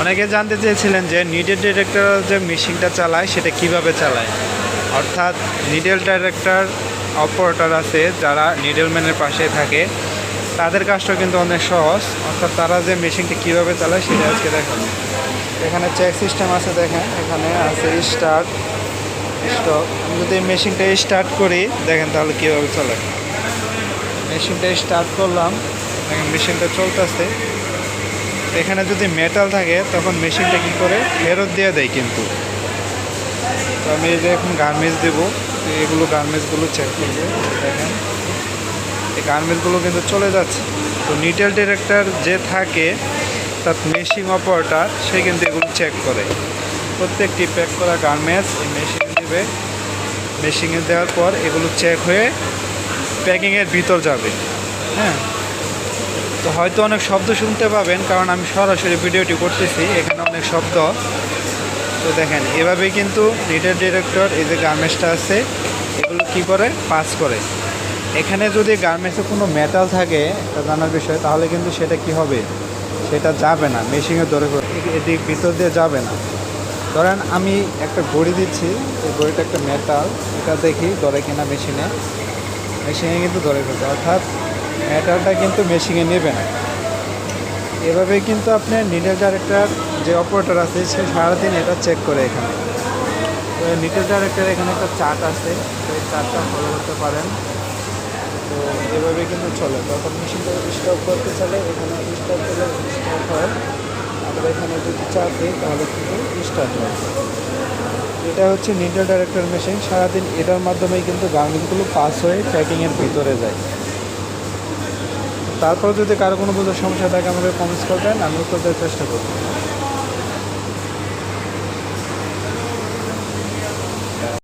অনেকে জানতে চেয়েছিলেন যে নিডেল ডিরেক্টর যে মেশিনটা চালায়, সেটা কীভাবে চালায়? অর্থাৎ নিডেল ডাইরেক্টর অপারেটর আছে, যারা নিডেলম্যানের পাশে থাকে, তাদের কাজটা কিন্তু অনেক সহজ। অর্থাৎ তারা যে মেশিনটা কীভাবে চালায়, সেটা আজকে দেখেন। এখানে চেক সিস্টেম আছে, দেখেন। এখানে আছে স্টার্ট স্টপ আমি যদি মেশিনটা স্টার্ট করি, দেখেন তাহলে কীভাবে চলে। মেশিনটা স্টার্ট করলাম, দেখেন মেশিনটা চলতেছে। এখানে যদি মেটাল থাকে, তখন মেশিনটা কী করে? ফেরত দিয়ে দেয় কিন্তু। তো আমি এই যে এখন গার্মেন্টস দেবো। এগুলো গার্মেন্টসগুলো চেক করব। দেখেন। এই গার্মেন্টসগুলো কিন্তু চলে যাচ্ছে। তো নিটেল ডিরেক্টর যে থাকে, তার মেশিন অপারেটার সে কিন্তু এগুলো চেক করে। প্রত্যেকটি প্যাক করা গার্মেন্টস এই মেশিন দেবে। মেশিনে দেওয়ার পর এগুলো চেক হয়ে প্যাকিংয়ের ভিতর যাবে। হ্যাঁ? তো হয়তো অনেক শব্দ শুনতে পাবেন, কারণ আমি সরাসরি ভিডিওটি করতেছি, এখানে অনেক শব্দ। তো দেখেন, এভাবে কিন্তু নিটের ডিরেক্টর, এই যে গার্মেন্টসটা আছে, এগুলো কি করে? পাস করে। এখানে যদি গার্মেন্টসে কোনো মেটাল থাকে একটা জানার বিষয়, তাহলে কিন্তু সেটা কি হবে? সেটা যাবে না, মেশিনে এ- এদিক ভিতর দিয়ে যাবে না। ধরেন আমি একটা ঘড়ি দিচ্ছি, এই ঘড়িটা একটা মেটাল এটা দেখি ধরে কিনা মেশিনে। মেশিনে কিন্তু ধরে ফেলছে, অর্থাৎ মেটালটা কিন্তু মেশিনে নেবে না এভাবে কিন্তু আপনার নিডেল ডাইরেক্টর যে অপারেটর আছে, সে সারাদিন এটা চেক করে এখানে। তো নিডেল ডাইরেক্টর এখানে একটা চার্ট আছে তো এই চার্টটা ফলো করতে পারেন। তো এভাবে কিন্তু চলে। তখন মেশিনটা স্টপ করতে চলে, এখানে স্টপ করলে স্টপ হয়। আবার এখানে যদি চাপ দিই, তাহলে কিন্তু স্টার্ট হয়। এটা হচ্ছে নিডেল ডাইরেক্টর মেশিন। সারাদিন এটার মাধ্যমেই কিন্তু গার্মেন্টগুলো পাস হয়ে প্যাকিংয়ের ভিতরে যায়। তারপর যদি কারও কোনো বোঝার সমস্যা থাকে, আমাকে কমেন্টস করবেন আমি উত্তর দেওয়ার চেষ্টা করব।